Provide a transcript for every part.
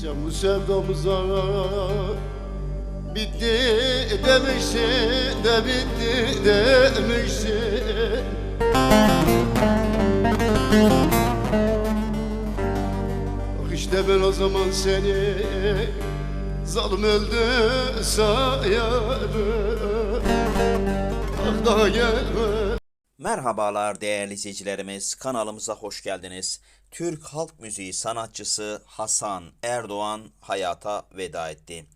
Sen bu sevdamıza bitti demişsin de bitti demişsin Bak işte ben o zaman seni zalim öldü sayarım. Ah daha gelme Merhabalar değerli izleyicilerimiz, kanalımıza hoş geldiniz. Türk halk müziği sanatçısı Hasan Erdoğan hayata veda etti.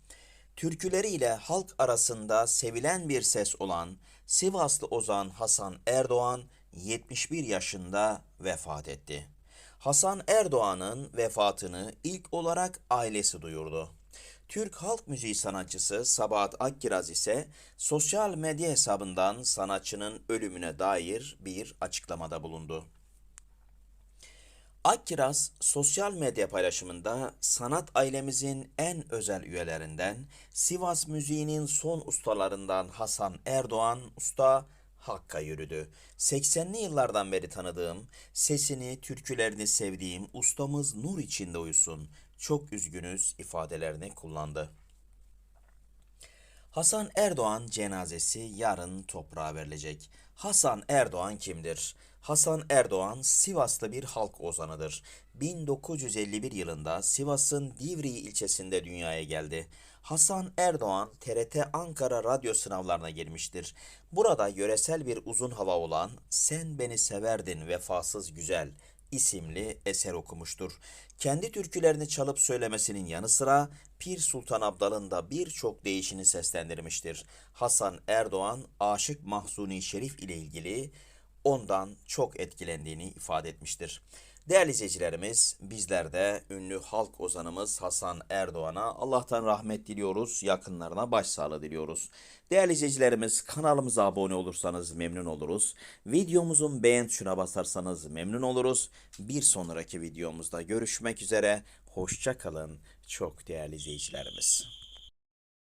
Türküleriyle halk arasında sevilen bir ses olan Sivaslı ozan Hasan Erdoğan 71 yaşında vefat etti. Hasan Erdoğan'ın vefatını ilk olarak ailesi duyurdu. Türk halk müziği sanatçısı Sabahat Akkiraz ise sosyal medya hesabından sanatçının ölümüne dair bir açıklamada bulundu. Akkiraz sosyal medya paylaşımında sanat ailemizin en özel üyelerinden Sivas müziğinin son ustalarından Hasan Erdoğan usta Hakk'a yürüdü. 80'li yıllardan beri tanıdığım, sesini, türkülerini sevdiğim ustamız nur içinde uyusun. Çok üzgünüz ifadelerini kullandı. Hasan Erdoğan cenazesi yarın toprağa verilecek. Hasan Erdoğan kimdir? Hasan Erdoğan Sivaslı bir halk ozanıdır. 1951 yılında Sivas'ın Divriği ilçesinde dünyaya geldi. Hasan Erdoğan TRT Ankara radyo sınavlarına girmiştir. Burada yöresel bir uzun hava olan Sen Beni Severdin Vefasız Güzel isimli eser okumuştur. Kendi türkülerini çalıp söylemesinin yanı sıra Pir Sultan Abdal'ın da birçok değişini seslendirmiştir. Hasan Erdoğan Aşık Mahzuni Şerif ile ilgili ondan çok etkilendiğini ifade etmiştir. Değerli izleyicilerimiz, bizler de ünlü halk ozanımız Hasan Erdoğan'a Allah'tan rahmet diliyoruz, yakınlarına başsağlığı diliyoruz. Değerli izleyicilerimiz, kanalımıza abone olursanız memnun oluruz. Videomuzun beğen tuşuna basarsanız memnun oluruz. Bir sonraki videomuzda görüşmek üzere. Hoşça kalın çok değerli izleyicilerimiz.